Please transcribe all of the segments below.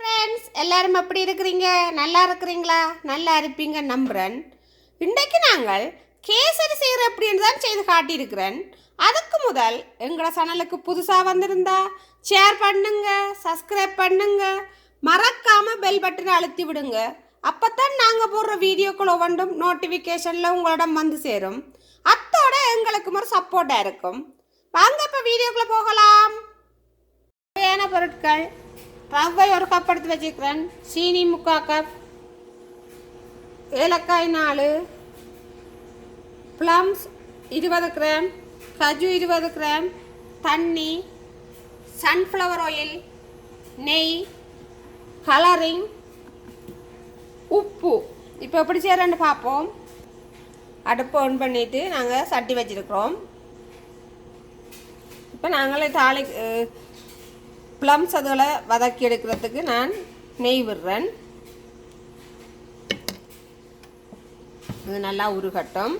Friends எல்லாரும் எப்படி இருக்கிறீங்க? நல்லா இருக்கிறீங்களா? நல்லா இருப்பீங்க நம்புகிறேன் இன்றைக்கு நாங்கள் கேசரி செய்கிற எப்படின்னு தான் செய்து காட்டியிருக்கிறேன். அதுக்கு முதல் எங்களோட சேனலுக்கு புதுசாக வந்திருந்தா ஷேர் பண்ணுங்க சப்ஸ்கிரைப் பண்ணுங்க. மறக்காமல் பெல் பட்டனை அழுத்தி விடுங்க. அப்போத்தான் நாங்கள் போடுற வீடியோக்கள் ஒவ்வொன்றும் நோட்டிஃபிகேஷனில் உங்களிடம் வந்து சேரும். அத்தோட எங்களுக்கு ஒரு சப்போர்ட்டாக இருக்கும். வாங்க இப்போ வீடியோக்குள்ளே போகலாம். தேவையான பொருட்கள் ரவை ஒரு கப் எடுத்து வச்சுக்கிறேன். சீனி முக்கால் கப் ஏலக்காய் நாலு. ப்ளம்ஸ் இருபது கிராம் கஜு இருபது கிராம் தண்ணி. சன்ஃப்ளவர் ஆயில் நெய். கலரிங் உப்பு. இப்போ எப்படி செய்கிறேன்னு பார்ப்போம். அடுப்பு ஆன் பண்ணிவிட்டு நாங்கள் சட்டி வச்சுருக்குறோம். இப்போ நாங்களே தாளி ப்ளம்ஸ் அதில் வதக்கி எடுக்கிறதுக்கு நான் நெய் விடுறேன். இது நல்லா உருகட்டும்.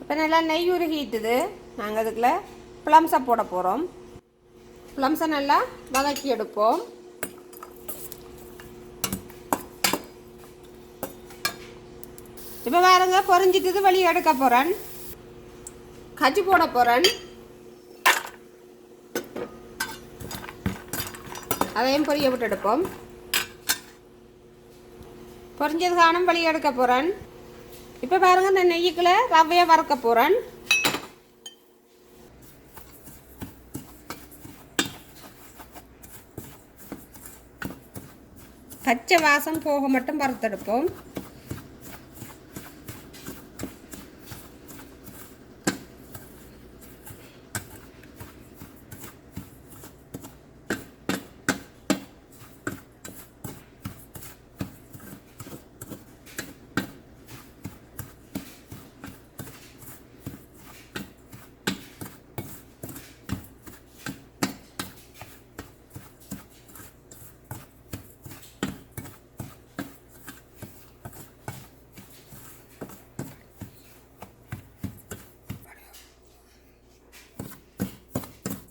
இப்போ நல்லா நெய் உருகிட்டுது. நாங்கள் அதுக்குள்ள ப்ளம்ஸை போட போகிறோம் ப்ளம்ஸை நல்லா வதக்கி எடுப்போம். இப்போ வேறுங்க பொறிஞ்சிட்டு வெளியே எடுக்க போகிறேன் கஜி போட போகிறேன் அதையும் பொரிய விட்டு எடுப்போம். பொரிஞ்சது காணும் வெளியே எடுக்க போகிறேன் இப்போ பாருங்க இந்த நெய்யுக்குள்ள ரவையை வறுக்க போகிறேன் பச்சை வாசம் போக மட்டும் வறுத்தெடுப்போம்.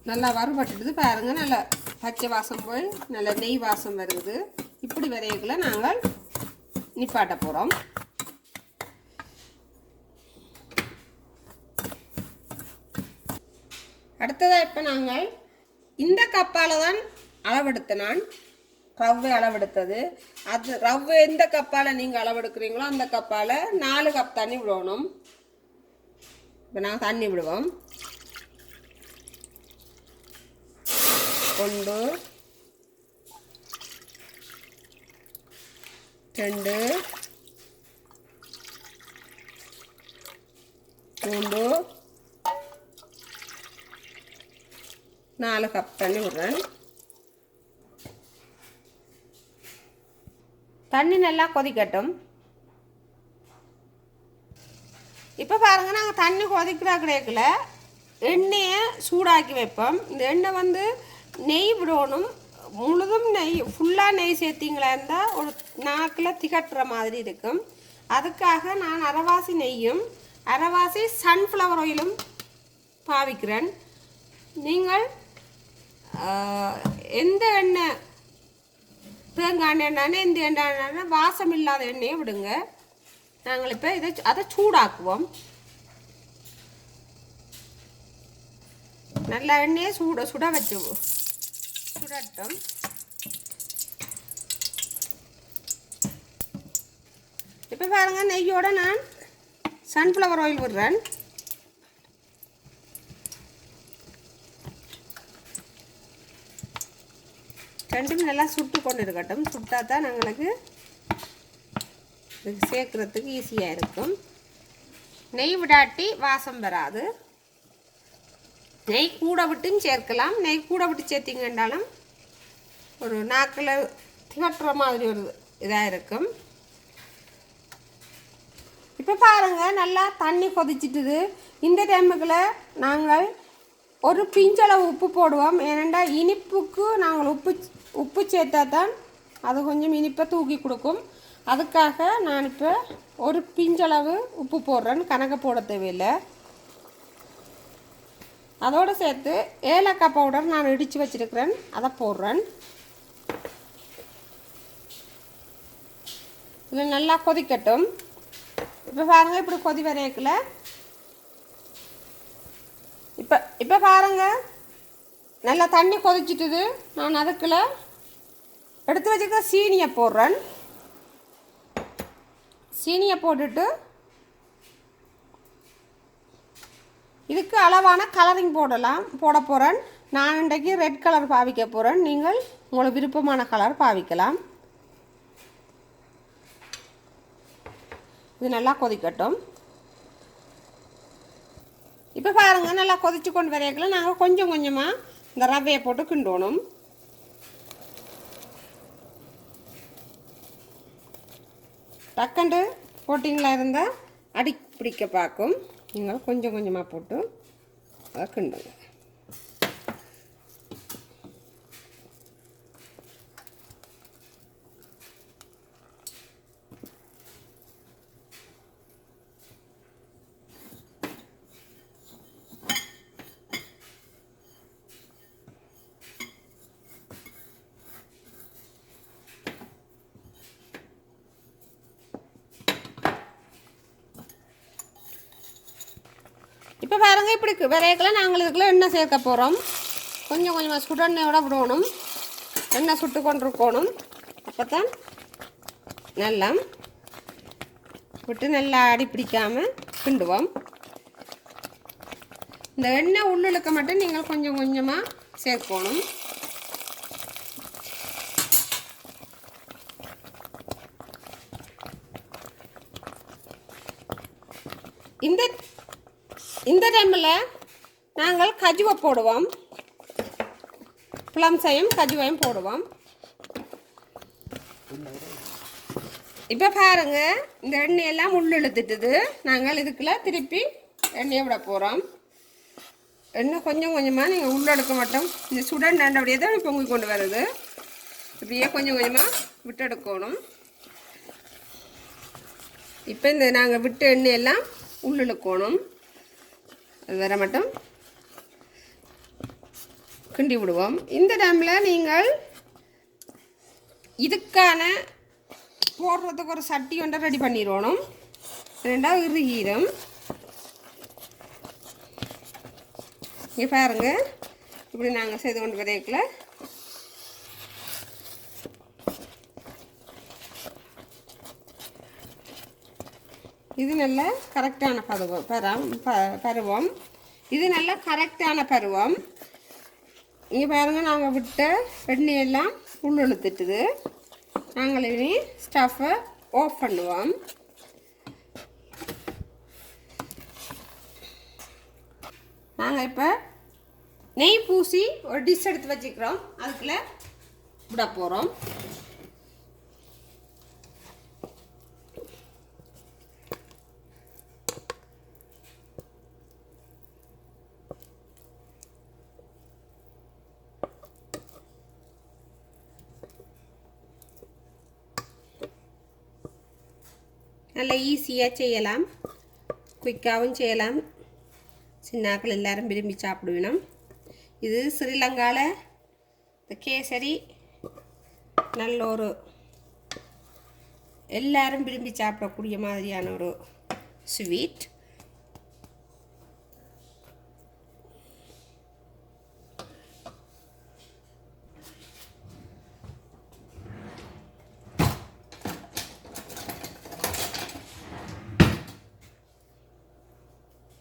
நல்லா வறுபட்டுடுது பாருங்க. நல்லா பச்சை வாசம் போய் நல்ல நெய் வாசம் வருது. இப்படி விதைகளை நாங்கள் நிப்பாட்ட போகிறோம் அடுத்ததாக இப்போ நாங்கள் இந்த கப்பால் தான் அளவெடுத்த நான் ரவ்வை அளவெடுத்தது. அது ரவ்வை எந்த கப்பால் நீங்கள் அளவெடுக்கிறீங்களோ அந்த கப்பால் நாலு கப் தண்ணி விடணும். இப்போ நாங்கள் தண்ணி விடுவோம். கொண்டு ரெண்டு மூன்று நாலு கப் தண்ணி விடுறேன். தண்ணி நல்லா கொதிக்கட்டும். இப்போ பாருங்க நாங்கள் தண்ணி கொதிக்கிறா கிடைக்கல எண்ணெயை சூடாக்கி வைப்போம். இந்த எண்ணெய் வந்து நெய் விடணும். முழுதும் நெய் ஃபுல்லாக நெய் சேர்த்திங்களா இருந்தால் ஒரு நாக்கில் திகட்டுற மாதிரி இருக்கும். அதுக்காக நான் அரைவாசி நெய்யும் அரைவாசி சன்ஃப்ளவர் ஆயிலும் பாவிக்கிறேன். நீங்கள் எந்த எண்ணெய் தேங்காய் எண்ணெய் எந்த எண்ணெய் வாசம் இல்லாத எண்ணெயை விடுங்க. நாங்கள் இப்போ இதை அதை சூடாக்குவோம். நல்ல எண்ணெயை சூட சுட வச்சுவோம் சுடட்டும். இப்போ பாருங்க நெய்யோட நான் சன்ஃப்ளவர் ஆயில் விடுறேன். ரெண்டும் நல்லா சுட்டு கொண்டு இருக்கட்டும். சுட்டா தான் எங்களுக்கு சேர்க்குறதுக்கு ஈஸியாக இருக்கும். நெய் விடாட்டி வாசம் வராது. நெய் கூட விட்டும் சேர்க்கலாம். நெய் கூட விட்டு சேர்த்திங்கன்றாலும் ஒரு நாக்கில் திகட்டுற மாதிரி ஒரு இதாக இருக்கும். இப்போ பாருங்கள் நல்லா தண்ணி கொதிச்சிட்டுது. இந்த டைமுக்குள்ள நாங்கள் ஒரு பிஞ்சளவு உப்பு போடுவோம். ஏனென்றால் இனிப்புக்கு நாங்கள் உப்பு உப்பு சேர்த்தா தான் அது கொஞ்சம் இனிப்பை தூக்கி கொடுக்கும். அதுக்காக நான் இப்போ ஒரு பிஞ்சளவு உப்பு போடுறேன்னு கணக்கு போட தேவையில்லை. அதோடு சேர்த்து ஏலக்காய் பவுடர் நான் இடித்து வச்சுருக்கிறேன். அதை போடுறேன். இது நல்லா கொதிக்கட்டும். இப்போ பாருங்கள் இப்படி கொதி வரையக்கில் இப்போ இப்போ பாருங்கள் நல்லா தண்ணி கொதிச்சுட்டுது. நான் அதுக்குள்ள எடுத்து வச்சுருக்க சீனியை போடுறேன். சீனியை போட்டுட்டு இதுக்கு அளவான கலரிங் போடலாம் போட போகிறேன் நான் இன்றைக்கு ரெட் கலர் பாவிக்க போகிறேன் நீங்கள் உங்களுக்கு விருப்பமான கலர் பாவிக்கலாம். இது நல்லா கொதிக்கட்டும். இப்போ பாருங்கள் நல்லா கொதிச்சு கொண்டு வரையக்கில் நாங்கள் கொஞ்சம் கொஞ்சமாக இந்த ரவையை போட்டு கிண்டோணும். டக்கண்டு போட்டிங்களா இருந்தால் அடி பிடிக்க பார்க்கும். நீங்கள் கொஞ்சம் கொஞ்சமாக போட்டு அதை இப்போ பாருங்க இப்படி விதைக்கெல்லாம் நாங்கள் இதுக்குள்ள எண்ணெய் சேர்க்க போகிறோம் கொஞ்சம் கொஞ்சமாக சுடு விடணும். எண்ணெய் சுட்டு கொண்டிருக்கணும். அப்போ தான் நல்லா விட்டு நல்லா அடி பிடிக்காமல் கிண்டுவோம். இந்த எண்ணெய் உள்ளுழுக்க மட்டும் நீங்கள் கொஞ்சம் கொஞ்சமாக சேர்க்கணும். இந்த இந்த டைமில் நாங்கள் கஜுவை போடுவோம். புளம்சையும் கஜுவையும் போடுவோம். இப்போ பாருங்க இந்த எண்ணெயெல்லாம் முள் நாங்கள் இதுக்குள்ள திருப்பி எண்ணெயை விட போகிறோம் எண்ணெய் கொஞ்சம் கொஞ்சமாக நீங்கள் உள்ளெடுக்க மாட்டோம் இந்த சுடன் அப்படியே தான் பொங்கி கொண்டு வருது இப்படியே கொஞ்சம் கொஞ்சமாக விட்டெடுக்கணும் இப்போ இந்த நாங்கள் விட்ட எண்ணெயெல்லாம் உள்ளிழுக்கணும் அது வர மட்டும் கிண்டி விடுவோம். இந்த டைமில் நீங்கள் இதுக்கான போடுறதுக்கு ஒரு சட்டி ஒன்றை ரெடி பண்ணிடணும். ரெண்டாவது இறுகீரம் இங்கே பாருங்கள் இப்படி நாங்கள் செய்து கொண்டு வரையக்கில் இது நல்ல கரெக்டான பருவம் பரம் ப பருவம். இது நல்ல கரெக்டான பருவம். இங்கே பாருங்கள் நாங்கள் விட்ட வெண்ணியெல்லாம் உள்ளெழுத்துட்டுது. நாங்கள் இனி ஸ்டஃப்பை ஆஃப் பண்ணுவோம். நாங்கள் இப்போ நெய் பூசி ஒரு டிஷ் எடுத்து வச்சுக்கிறோம். அதுக்குள்ள விட போகிறோம் நல்லா ஈஸியாக செய்யலாம் குயிக்காகவும் செய்யலாம் சின்னாக்கள் எல்லோரும் விரும்பி சாப்பிடுவினோம் இது ஸ்ரீலங்காவில் இந்த கேசரி நல்ல ஒரு எல்லாரும் விரும்பி சாப்பிடக்கூடிய மாதிரியான ஒரு ஸ்வீட்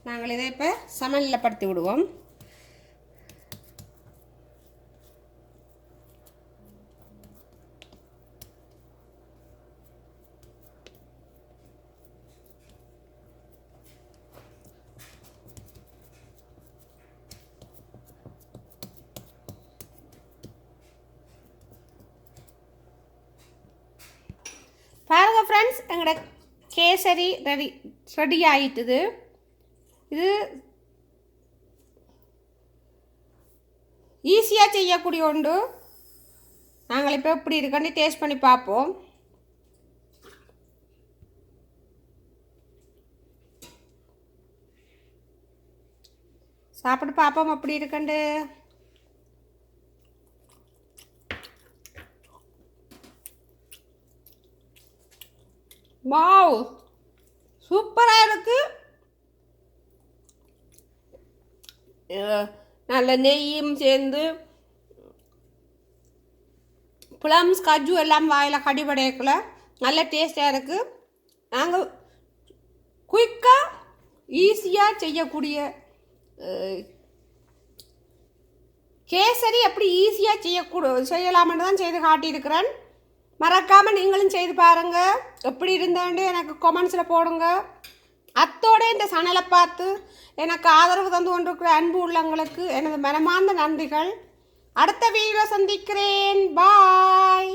நாங்கள் இதை இப்போ சமநிலை படுத்தி விடுவோம். பாருங்க ஃப்ரெண்ட்ஸ் எங்களோட கேசரி ரெடி ரெடி ஆகிட்டுது இது ஈஸியாக செய்யக்கூடிய ஒன்று நாங்கள் இப்போ எப்படி இருக்குன்னு டேஸ்ட் பண்ணி பார்ப்போம். சாப்பிட்டு பார்ப்போம் அப்படி இருக்கண்டு வாவ்! சூப்பராக இருக்குது நல்ல நெய்யும் சேர்ந்து புலம்ஸ் கஜு எல்லாம் வாயில் கடிபடையக்குள்ள நல்ல டேஸ்டாக இருக்குது நாங்கள் குயிக்காக ஈஸியாக செய்யக்கூடிய கேசரி எப்படி ஈஸியாக செய்யக்கூட செய்யலாம்னு தான் செய்து காட்டியிருக்கிறேன். மறக்காமல் நீங்களும் செய்து பாருங்கள் எப்படி இருந்தாண்டு எனக்கு கொமெண்ட்ஸில் போடுங்க. அத்தோட இந்த சனலை பார்த்து எனக்கு ஆதரவு தந்து கொண்டிருக்கிற அன்பு உள்ளங்களுக்கு எனது மனமார்ந்த நன்றிகள். அடுத்த வீடியோ சந்திக்கிறேன். பாய்